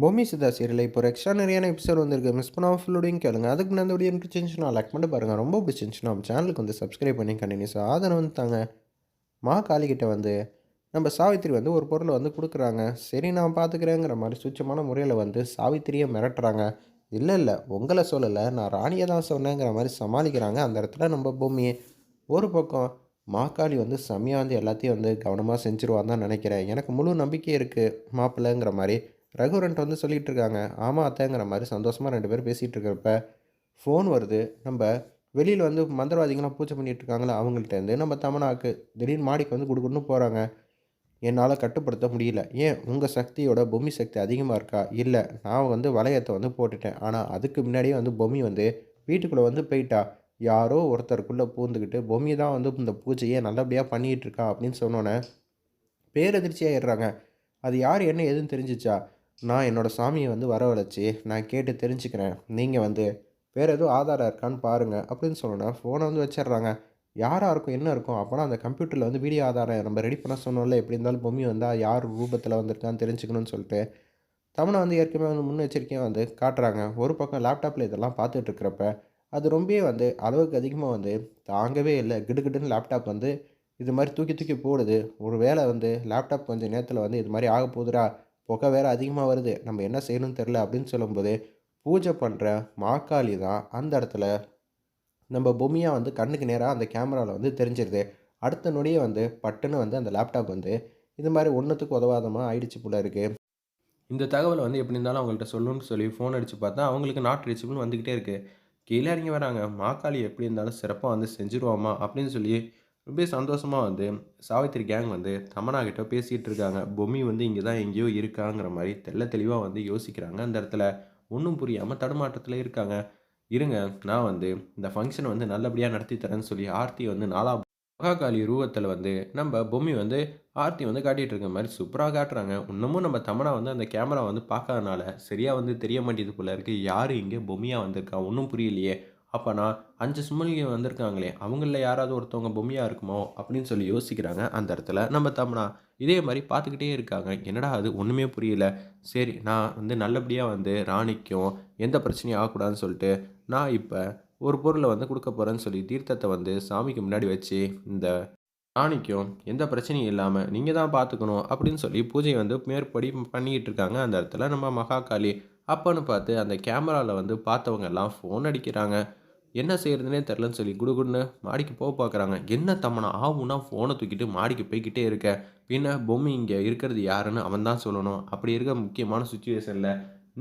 பூமி சுதா சீரியல் இப்போ ஒரு எக்ஸ்ட்ரா நிறையான எபிசோட் வந்திருக்கு. மிஸ் பண்ணாமல் ஃபுல்லோடையும் கேளுங்க. அதுக்கு அந்த வீடியோ எனக்கு பிடிச்சிருந்துச்சுன்னா லைக் பண்ணி பாருங்கள் ரொம்ப பிடிச்சிருந்துச்சுன்னா நம்ம சேனலுக்கு வந்து சப்ஸ்கிரைப் பண்ணி கண்டினியூஸாக ஆதரவு வந்து தாங்க. மா காளிக்கிட்ட வந்து நம்ம சாவித்திரி வந்து ஒரு பொருளை வந்து கொடுக்குறாங்க. சரி நான் பார்த்துக்கிறேங்கிற மாதிரி சுச்சமான முறையில் வந்து சாவித்திரியை மிரட்டுறாங்க. இல்லை இல்லை உங்களை சொல்லலை. நான் ராணியை தான் சொன்னேங்கிற மாதிரி சமாளிக்கிறாங்க அந்த இடத்துல நம்ம பூமியை. ஒரு பக்கம் மாக்காளி வந்து செம்மையாக வந்து எல்லாத்தையும் வந்து கவனமாக செஞ்சுருவான்னு தான் நினைக்கிறேன். எனக்கு முழு நம்பிக்கை இருக்குது மாப்பிள்ளைங்கிற மாதிரி. ரகுரன்ட்டு வந்து சொல்லிகிட்டு இருக்காங்க ஆமாம் அத்தைங்கிற மாதிரி சந்தோஷமாக ரெண்டு பேரும் பேசிகிட்டு இருக்கிறப்ப ஃபோன் வருது. நம்ம வெளியில் வந்து மந்திரவாதிகள்லாம் பூஜை பண்ணிகிட்டு இருக்காங்களே அவங்கள்ட்டேருந்து நம்ம தமனாக்கு திடீர்னு மாடிக்கு வந்து கொடுக்கணும்னு போகிறாங்க என்னால் கட்டுப்படுத்த முடியல. ஏன் உங்கள் சக்தியோட பொம்மி சக்தி அதிகமாக இருக்கா? இல்லை நான் வந்து வளையத்தை வந்து போட்டுட்டேன். ஆனால் அதுக்கு முன்னாடியே வந்து பொம்மி வந்து வீட்டுக்குள்ளே வந்து போயிட்டா. யாரோ ஒருத்தருக்குள்ளே பூந்துக்கிட்டு பொம்மி தான் வந்து இந்த பூஜையை நல்லபடியாக பண்ணிகிட்டு இருக்கா அப்படின்னு சொன்னோன்னே பேரதிர்ச்சி ஆயிடுறாங்க அது யார்? என்ன எதுன்னு தெரிஞ்சிச்சா? நான் என்னோடய சாமியை வந்து வரவழைச்சி நான் கேட்டு தெரிஞ்சுக்கிறேன். நீங்கள் வந்து வேறு எதுவும் ஆதாரம் இருக்கான்னு பாருங்கள் அப்படின்னு சொன்னோன்னா ஃபோனை வந்து வச்சிடுறாங்க. யாராக இருக்கும் என்ன இருக்கும்? அப்போனா அந்த கம்ப்யூட்டரில் வந்து வீடியோ ஆதாரம் நம்ம ரெடி பண்ண சொன்னோம்ல எப்படி இருந்தாலும் பொம்மி வந்தால் யார் ரூபத்தில் வந்திருக்கான்னு தெரிஞ்சுக்கணும்னு சொல்லிட்டு தமிழை வந்து ஏற்கனவே வந்து முன்னெச்சரிக்கையாக வந்து காட்டுறாங்க. ஒரு பக்கம் லேப்டாப்பில் இதெல்லாம் பார்த்துட்டு இருக்கிறப்ப அது ரொம்பவே வந்து அளவுக்கு அதிகமாக வந்து தாங்கவே இல்லை. கிடுகிடுன்னு லேப்டாப் வந்து இது மாதிரி தூக்கி தூக்கி போடுது. ஒரு வேளை வந்து லேப்டாப் கொஞ்சம் நேரத்தில் வந்து இது மாதிரி ஆக போகுதுடா புகை வேறு அதிகமாக வருது. நம்ம என்ன செய்யணும்னு தெரில அப்படின்னு சொல்லும்போது பூஜை பண்ணுற மாக்காளி தான் அந்த இடத்துல நம்ம பொம்மையாக வந்து கண்ணுக்கு நேராக அந்த கேமராவில் வந்து தெரிஞ்சிருது. அடுத்த நொடியே வந்து பட்டுன்னு வந்து அந்த லேப்டாப் வந்து இது மாதிரி ஒன்றுத்துக்கு உதவாதமாக ஆயிடுச்சு போல இருக்குது இந்த தகவலை வந்து எப்படி இருந்தாலும் அவங்கள்ட்ட சொல்லணும்னு சொல்லி ஃபோன் அடித்து பார்த்தா அவங்களுக்கு நாட் ரீச்சபிள் வந்துக்கிட்டே இருக்குது கீழே இறங்கி வராங்க. மாக்காளி எப்படி இருந்தாலும் சிறப்பாக வந்து செஞ்சுருவோமா அப்படின்னு சொல்லி ரொம்ப சந்தோஷமாக வந்து சாவித்திரி கேங் வந்து தமனா கிட்ட பேசிகிட்டு இருக்காங்க. பொம்மி வந்து இங்கே தான் எங்கேயோ இருக்காங்கிற மாதிரி தெள்ள தெளிவாக வந்து யோசிக்கிறாங்க. அந்த இடத்துல ஒன்றும் புரியாமல் தடுமாற்றத்தில் இருக்காங்க. இருங்க நான் வந்து இந்த ஃபங்க்ஷனை வந்து நல்லபடியாக நடத்தி தரேன்னு சொல்லி ஆர்த்தி வந்து நாலா மகாகாளி ரூபத்தில் வந்து நம்ம பொம்மி வந்து ஆர்த்தி வந்து காட்டிகிட்டு இருக்க மாதிரி சூப்பராக காட்டுறாங்க. இன்னமும் நம்ம தமனா வந்து அந்த கேமரா வந்து பார்க்காதனால சரியாக வந்து தெரிய மாட்டேது போல இருக்குது யார் இங்கே பொம்மியாக வந்திருக்கா? ஒன்றும் புரியலையே. அப்போனா அஞ்சு சுமலிங்க வந்திருக்காங்களே அவங்களில் யாராவது ஒருத்தவங்க பொம்மையாக இருக்குமோ அப்படின்னு சொல்லி யோசிக்கிறாங்க அந்த இடத்துல. நம்ம தம்னா இதே மாதிரி பார்த்துக்கிட்டே இருக்காங்க. என்னடா அது? ஒன்றுமே புரியல. சரி நான் வந்து நல்லபடியாக வந்து ராணிக்கும் எந்த பிரச்சனையும் ஆகக்கூடாதுன்னு சொல்லிட்டு நான் இப்போ ஒரு பொருளை வந்து கொடுக்க போகிறேன்னு சொல்லி தீர்த்தத்தை வந்து சாமிக்கு முன்னாடி வச்சு இந்த ராணிக்கும் எந்த பிரச்சனையும் இல்லாமல் நீங்கள் தான் பார்த்துக்கணும் அப்படின்னு சொல்லி பூஜை வந்து மேற்படி பண்ணிக்கிட்டு இருக்காங்க அந்த இடத்துல. நம்ம மகாகாளி அப்போன்னு பார்த்து அந்த கேமராவில் வந்து பார்த்தவங்க எல்லாம் ஃபோன் அடிக்கிறாங்க. என்ன செய்கிறதுனே தெரிலன்னு சொல்லி குடுகுடுன்னு மாடிக்கு போக பார்க்குறாங்க. என்ன தம்மனா ஆவுன்னா ஃபோனை தூக்கிட்டு மாடிக்கு போய்கிட்டே இருக்க. பின்ன பொம்மை இங்கே இருக்கிறது யாருன்னு அவன் தான் சொல்லணும். அப்படி இருக்க முக்கியமான சுச்சுவேஷனில்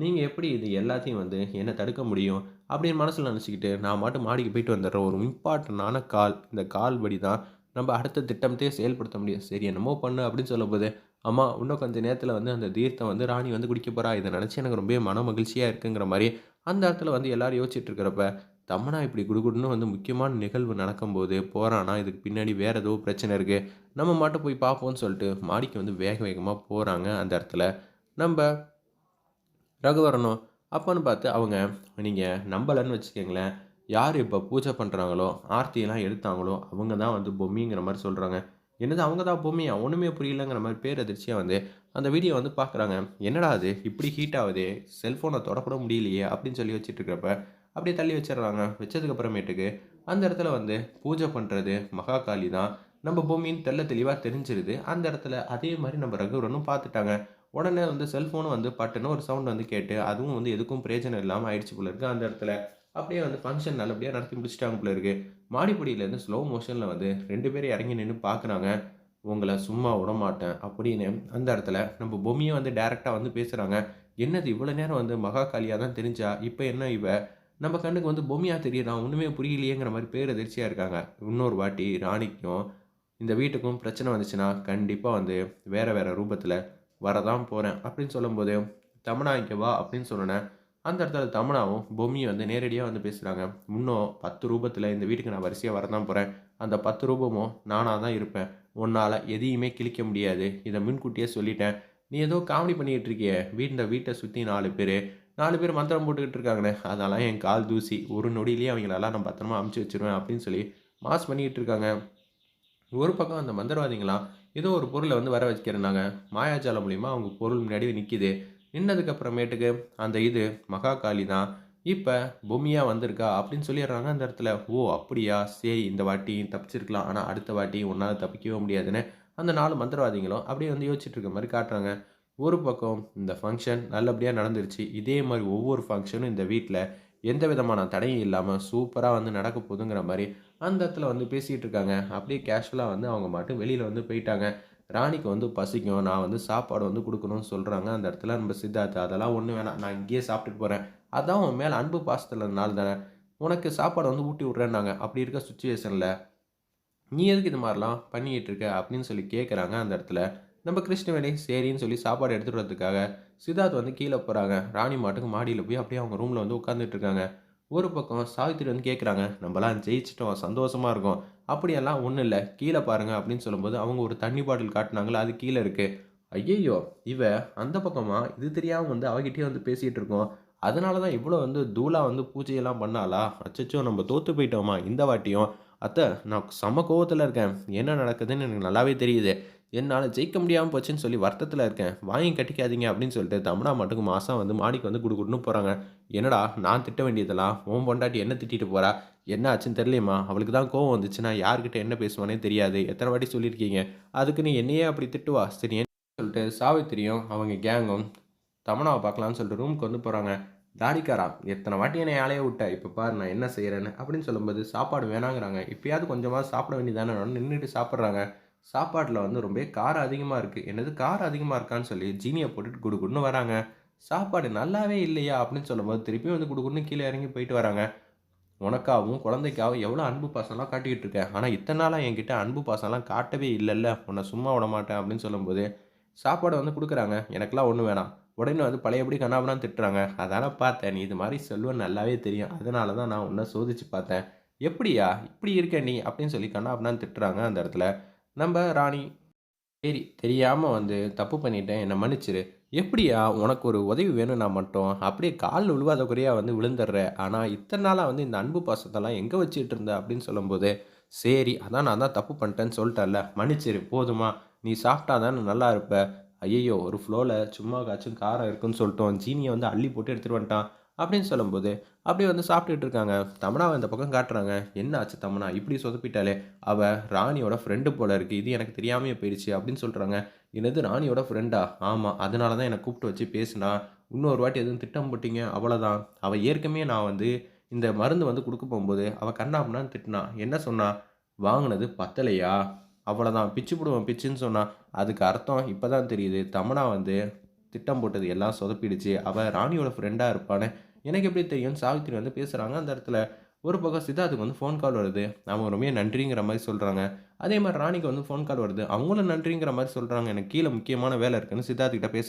நீங்கள் எப்படி இது எல்லாத்தையும் வந்து என்னை தடுக்க முடியும்? அப்படின்னு மனசில் நினச்சிக்கிட்டு நான் மட்டும் மாடிக்கு போயிட்டு வந்துடுறேன். ஒரு இம்பார்ட்டண்டான கால். இந்த கால் படி தான் நம்ம அடுத்த திட்டத்தையே செயல்படுத்த முடியும். சரி என்னமோ பண்ணு அப்படின்னு சொல்லும்போது அம்மா இன்னும் கொஞ்சம் நேரத்தில் வந்து அந்த தீர்த்தம் வந்து ராணி வந்து குடிக்க போகிறா இதை நினச்சி எனக்கு ரொம்ப மன மகிழ்ச்சியாக இருக்குங்கிற மாதிரி அந்த இடத்துல வந்து எல்லோரும் யோசிச்சுட்டு இருக்கிறப்ப தம்மனா இப்படி குடுகுடுன்னு வந்து முக்கியமான நிகழ்வு நடக்கும்போது போகிறானா இதுக்கு பின்னாடி வேறு ஏதோ பிரச்சனை இருக்குது நம்ம மட்டும் போய் பார்ப்போம்னு சொல்லிட்டு மாடிக்கு வந்து வேக வேகமாக போகிறாங்க அந்த இடத்துல. நம்ம ரகுவரணும் அப்போன்னு பார்த்து அவங்க நீங்கள் நம்பலைன்னு வச்சுக்கோங்களேன். யார் இப்போ பூஜை பண்ணுறாங்களோ ஆர்த்தியெல்லாம் எடுத்தாங்களோ அவங்க தான் வந்து பொம்மிங்கிற மாதிரி சொல்கிறாங்க என்னது அவங்க தான் பொம்மையா? ஒன்றுமே புரியலங்கிற மாதிரி பேர் அதிர்ச்சியாக வந்து அந்த வீடியோ வந்து பார்க்குறாங்க. என்னடா அது? இப்படி ஹீட் ஆகுது? செல்ஃபோனை தொடக்கூட முடியலையே? அப்படின்னு சொல்லி வச்சுட்டு இருக்கிறப்ப அப்படியே தள்ளி வச்சிடுறாங்க. வச்சதுக்கப்புறமேட்டுக்கு அந்த இடத்துல வந்து பூஜை பண்ணுறது மகாகாளி தான். நம்ம பூமின்னு தெல்ல தெளிவாக தெரிஞ்சிருது. அந்த இடத்துல அதே மாதிரி நம்ம ரகுவரனும் பார்த்துட்டாங்க. உடனே வந்து செல்ஃபோனும் வந்து பட்டுன்னு ஒரு சவுண்ட் வந்து கேட்டு அதுவும் வந்து எதுக்கும் பிரயோஜனம் இல்லாமல் ஆயிடுச்சு போல இருக்குது அந்த இடத்துல. அப்படியே வந்து ஃபங்க்ஷன் நல்லபடியாக நடத்தி முடிச்சிட்டாங்க போல இருக்குது மாடிப்படியிலேருந்து ஸ்லோ மோஷனில் வந்து ரெண்டு பேரும் இறங்கி நின்று பார்க்குறாங்க உங்களை சும்மா விட மாட்டேன் அப்படின்னு அந்த இடத்துல நம்ம பொம்மியை வந்து டேரெக்டாக வந்து பேசுகிறாங்க என்னது இவ்வளோ நேரம் வந்து மகாகாலியாக தான் தெரிஞ்சா? இப்போ என்ன இவ? நம்ம கண்ணுக்கு வந்து பொம்மியாக தெரியலாம் ஒன்றுமே புரியலையேங்கிற மாதிரி பேர் அதிர்ச்சியாக இருக்காங்க. இன்னொரு வாட்டி ராணிக்கும் இந்த வீட்டுக்கும் பிரச்சனை வந்துச்சுன்னா கண்டிப்பாக வந்து வேறு வேறு ரூபத்தில் வரதான் போகிறேன் அப்படின்னு சொல்லும்போது தமனா இங்கே வா அப்படின்னு சொன்னேன் அந்த இடத்துல தமனாவும் பொம்மியும் வந்து நேரடியாக வந்து பேசுகிறாங்க இன்னும் பத்து ரூபத்தில் இந்த வீட்டுக்கு நான் வரிசையாக வரதான் போகிறேன் அந்த பத்து ரூபமும் நானாக தான் இருப்பேன். உன்னால் எதையுமே கிழிக்க முடியாது. இதை முன்கூட்டியே சொல்லிட்டேன். நீ ஏதோ காமெடி பண்ணிக்கிட்டு இருக்கிய. வீட்டில் வீட்டை சுற்றி நாலு பேர். நாலு பேர் மந்திரம் போட்டுக்கிட்டு இருக்காங்கண்ணே. அதெல்லாம் என் கால் தூசி. ஒரு நொடியிலேயே அவங்களெல்லாம் நான் பத்திரமா அமுச்சு வச்சிருவேன் அப்படின்னு சொல்லி மாஸ் பண்ணிக்கிட்டு இருக்காங்க. ஒரு பக்கம் அந்த மந்திரவாதிங்களாம் ஏதோ ஒரு பொருளை வந்து வர வைக்கிறனாங்க மாயாஜாலம் மூலிமா அவங்க பொருள் முன்னாடி நிற்கிது நின்னதுக்கப்புறமேட்டுக்கு அந்த இது மகாகாளி தான். இப்போ பூமியாக வந்திருக்கா அப்படின்னு சொல்லிடுறாங்க அந்த இடத்துல. ஓ அப்படியா? சரி இந்த வாட்டி தப்பிச்சிருக்கலாம். ஆனால் அடுத்த வாட்டி உன்னால் தப்பிக்கவே முடியாதுன்னு அந்த நாலு மந்திரவாதிகளும் அப்படியே வந்து யோசிச்சுட்டு இருக்க மாதிரி காட்டுறாங்க. ஒரு பக்கம் இந்த ஃபங்க்ஷன் நல்லபடியாக நடந்துருச்சு. இதே மாதிரி ஒவ்வொரு ஃபங்க்ஷனும் இந்த வீட்டில் எந்த விதமான தடையும் இல்லாமல் சூப்பராக வந்து நடக்க போதுங்கிற மாதிரி அந்த இடத்துல வந்து பேசிகிட்டு இருக்காங்க. அப்படியே கேஷுவலாக வந்து அவங்க மட்டும் வெளியில் வந்து போயிட்டாங்க. ராணிக்கு வந்து பசிக்கும் நான் வந்து சாப்பாடு வந்து கொடுக்கணும்னு சொல்கிறாங்க அந்த இடத்துல நம்ம சித்தார்த்து அதெல்லாம் ஒன்றும் வேணாம் நான் இங்கேயே சாப்பிட்டுட்டு போகிறேன் அதான் உன் மேலே அன்பு பாசத்தில் நாள் தானே. உனக்கு சாப்பாடு வந்து ஊட்டி விட்றேன்னாங்க. அப்படி இருக்க சுச்சுவேஷனில் நீ எதுக்கு இது மாதிரிலாம் பண்ணிக்கிட்டு இருக்க? அப்படின்னு சொல்லி கேட்குறாங்க அந்த இடத்துல. நம்ம கிருஷ்ணவேணி சரின்னு சொல்லி சாப்பாடு எடுத்துகிட்டு வரதுக்காக சித்தார்த் வந்து கீழே போகிறாங்க ராணி மாட்டுக்கு மாடியில் போய் அப்படியே அவங்க ரூமில் வந்து உட்காந்துட்டு இருக்காங்க. ஒரு பக்கம் சாவித்திரி வந்து கேட்குறாங்க நம்மலாம் ஜெயிச்சிட்டோம் சந்தோஷமாக இருக்கும். அப்படியெல்லாம் ஒன்றும் இல்லை. கீழே பாருங்க அப்படின்னு சொல்லும்போது அவங்க ஒரு தண்ணி பாட்டில் காட்டினாங்களா? அது கீழே இருக்குது ஐயையோ! இவ அந்த பக்கமாக இது தெரியாமல் வந்து அவகிட்டே வந்து பேசிகிட்டு இருக்கோம். அதனால தான் இவ்வளோ வந்து தூளாக வந்து பூஜையெல்லாம் பண்ணாலா அச்சச்சோ! நம்ம தோற்று போயிட்டோமா இந்த வாட்டியும்? அத்தை நான் சம கோவத்தில் இருக்கேன். என்ன நடக்குதுன்னு எனக்கு நல்லாவே தெரியுது. என்னால் ஜெயிக்க முடியாமல் போச்சுன்னு சொல்லி வருத்தத்தில் இருக்கேன். வாங்கி கட்டிக்காதீங்க அப்படின்னு சொல்லிட்டு தமனா மட்டுக்கு மாதம் வந்து மாடிக்கு வந்து குடுக்குடுன்னு போகிறாங்க என்னடா நான் திட்ட வேண்டியதெல்லாம் உன் பொண்டாட்டி என்ன திட்டிட்டு போகிறா என்ன ஆச்சுன்னு தெரியலையம்மா? அவளுக்கு தான் கோவம் வந்துச்சுன்னா யார்கிட்ட என்ன பேசுவானே தெரியாது. எத்தனை வாட்டி சொல்லியிருக்கீங்க? அதுக்கு நீ என்னையே அப்படி திட்டுவா சரி என்ன சொல்லிட்டு சாவித்திரியும் அவங்க கேங்கும் தமனாவை பார்க்கலான்னு சொல்லிட்டு ரூமுக்கு வந்து போகிறாங்க தாடிக்காரா எத்தனை வாட்டி என்னை ஆளைய விட்ட? இப்போ பாரு நான் என்ன செய்கிறேன்னு அப்படின்னு சொல்லும்போது சாப்பாடு வேணாங்கிறாங்க. இப்பயாவது கொஞ்சமாக சாப்பிட வேண்டியதானே? நின்றுட்டு சாப்பிட்றாங்க. சாப்பாட்டில் வந்து ரொம்ப காரம் அதிகமாக இருக்குது என்னது காரம் அதிகமாக இருக்கான்னு சொல்லி ஜீனியை போட்டுட்டு குடுகுடுன்னு வராங்க. சாப்பாடு நல்லாவே இல்லையா அப்படின்னு சொல்லும்போது திருப்பியும் வந்து குடுக்குன்னு கீழே இறங்கி போயிட்டு வராங்க. உனக்காகவும் குழந்தைக்காகவும் எவ்வளோ அன்பு பாசம்லாம் காட்டிக்கிட்டு இருக்கேன். ஆனால் இத்தனை நாளாக என்கிட்ட அன்பு பாசம்லாம் காட்டவே இல்லைல்ல. உன்னை சும்மா விட மாட்டேன் அப்படின்னு சொல்லும்போது சாப்பாடு வந்து கொடுக்குறாங்க. எனக்கெல்லாம் ஒன்றும் வேணாம். உடனே வந்து பழையபடி கண்ணாபுரம் திட்டுறாங்க. அதான பார்த்தேன். நீ இது மாதிரி சொல்லுவேன் நல்லாவே தெரியும். அதனால தான் நான் உன்னை சோதிச்சு பார்த்தேன். எப்படியா? இப்படி இருக்க நீ அப்படின்னு சொல்லி கண்ணாபுரம் திட்டுறாங்க அந்த இடத்துல. நம்ம ராணி சரி தெரியாமல் வந்து தப்பு பண்ணிட்டேன் என்னை மன்னிச்சிரு. எப்படியா உனக்கு ஒரு உதவி வேணும்னா மட்டும் அப்படியே கால் விழுவாத குறையாக வந்து விழுந்துடுற. ஆனால் இத்தனை நாளாக வந்து இந்த அன்பு பாசத்தெல்லாம் எங்கே வச்சுட்டு இருந்த அப்படின்னு சொல்லும்போது சரி அதான் நான் தான் தப்பு பண்ணிட்டேன்னு சொல்லிட்டேன்ல மன்னிச்சிரு போதுமா. நீ சாப்பிட்டா தானே நல்லா இருப்ப. ஐயோ ஒரு ஃப்ளோவில் சும்மா காய்ச்சும் காரம் இருக்குன்னு சொல்லிட்டோம். ஜீனியை வந்து அள்ளி போட்டு எடுத்துகிட்டு வந்துட்டான். அப்படின்னு சொல்லும்போது அப்படியே வந்து சாப்பிட்டுட்டு இருக்காங்க. தமனாவை இந்த பக்கம் காட்டுறாங்க. என்ன ஆச்சு தமனா? இப்படி சொதப்பிட்டாலே அவள் ராணியோட ஃப்ரெண்டு போல இருக்குது இது எனக்கு தெரியாமையே போயிடுச்சு அப்படின்னு சொல்கிறாங்க என்னது ராணியோட ஃப்ரெண்டா ஆமாம் அதனால தான் என்னை கூப்பிட்டு வச்சு பேசினா. இன்னொரு வாட்டி எதுவும் திட்டம் போட்டிங்க? அவ்வளோதான் அவள் ஏற்கனவே நான் வந்து இந்த மருந்து வந்து கொடுக்க போகும்போது அவள் கண்ணாப்புனான்னு திட்டினா. என்ன சொன்னா? வாங்கினது பத்தலையா? அவ்வளோதான் பிச்சு போடுவோம் பிச்சுன்னு சொன்னான் அதுக்கு அர்த்தம் இப்போ தான் தெரியுது. தமனா வந்து திட்டம் போட்டது எல்லாம் சொதப்பிடுச்சு. அவள் ராணியோட ஃப்ரெண்டாக இருப்பானே. எனக்கு எப்படி தெரியும்? சாவித்திரி வந்து பேசுகிறாங்க அந்த இடத்துல ஒரு பக்கம் சித்தார்த்துக்கு வந்து ஃபோன் கால் வருது. அவங்க ரொம்ப நன்றிங்கிற மாதிரி சொல்கிறாங்க அதே மாதிரி ராணிக்கு வந்து ஃபோன் கால் வருது. அவங்களும் நன்றிங்கிற மாதிரி சொல்கிறாங்க எனக்கு கீழே முக்கியமான வேலை இருக்குன்னு சித்தார்த்துக்கிட்ட பேச